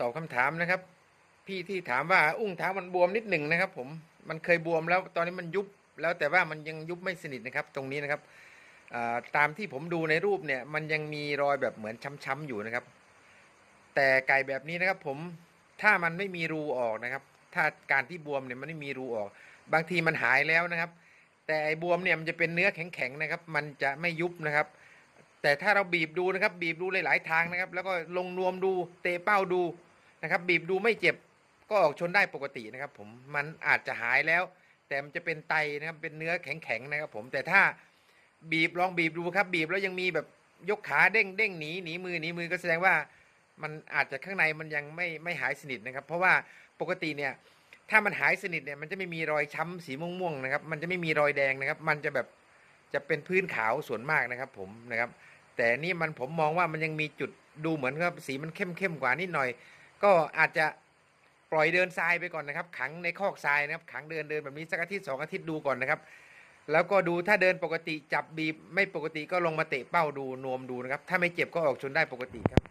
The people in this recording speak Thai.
ตอบคำถามนะครับ พี่ที่ถามว่าอุ้งเท้ามันบวมนิดหนึ่งนะครับ ผมมันเคยบวมแล้วตอนนี้มันยุบแล้วแต่ว่ามันยังยุบไม่สนิทนะครับ ตรงนี้นะครับตามที่ผมดูในรูปเนี่ย มันยังมีรอยแบบเหมือนช้ำๆอยู่นะครับ แต่ไก่แบบนี้นะครับ ผมถ้ามันไม่มีรูออกนะครับ ถ้าการที่บวมเนี่ยมันไม่มีรูออก บางทีมันหายแล้วนะครับ แต่ไอ้บวมเนี่ยมันจะเป็นเนื้อแข็งๆนะครับ มันจะไม่ยุบนะครับ แต่ถ้าเราบีบดูนะครับ บีบดูหลายๆทางนะครับ แล้วก็ลงนวมดูเตะเป้าดู นะครับ บีบดูไม่เจ็บก็ออกชนได้ปกตินะครับ ผมมันอาจจะหายแล้ว แต่มันจะเป็นไตนะครับเป็นเนื้อแข็งๆนะครับ ผมแต่ถ้าบีบลองบีบดูครับ บีบแล้วยังมีแบบยกขาเด้งเด้งหนีหนีมือหนีมือก็แสดงว่ามันอาจจะข้างในมันยังไม่ไม่หายสนิทนะครับ เพราะว่าปกติเนี่ย ถ้ามันหายสนิทเนี่ยมันจะไม่มีรอยช้ำสีม่วงๆนะครับ มันจะไม่มีรอยแดงนะครับ มันจะแบบจะเป็นพื้นขาวส่วนมากนะครับ ผมนะครับ แต่นี่มันผมมองว่ามันยังมีจุดดูเหมือนกับสีมันเข้มเข้มกว่านิดหน่อย ก็อาจจะปล่อยเดินทรายไปก่อนนะครับ ขังในคอกทรายนะครับ ขังเดินเดินแบบนี้สักอาทิตย์สองอาทิตย์ดูก่อนนะครับ แล้วก็ดูถ้าเดินปกติจับบีบไม่ปกติก็ลงมาเตะเป้าดูนวมดูนะครับ ถ้าไม่เจ็บก็ออกชนได้ปกติครับ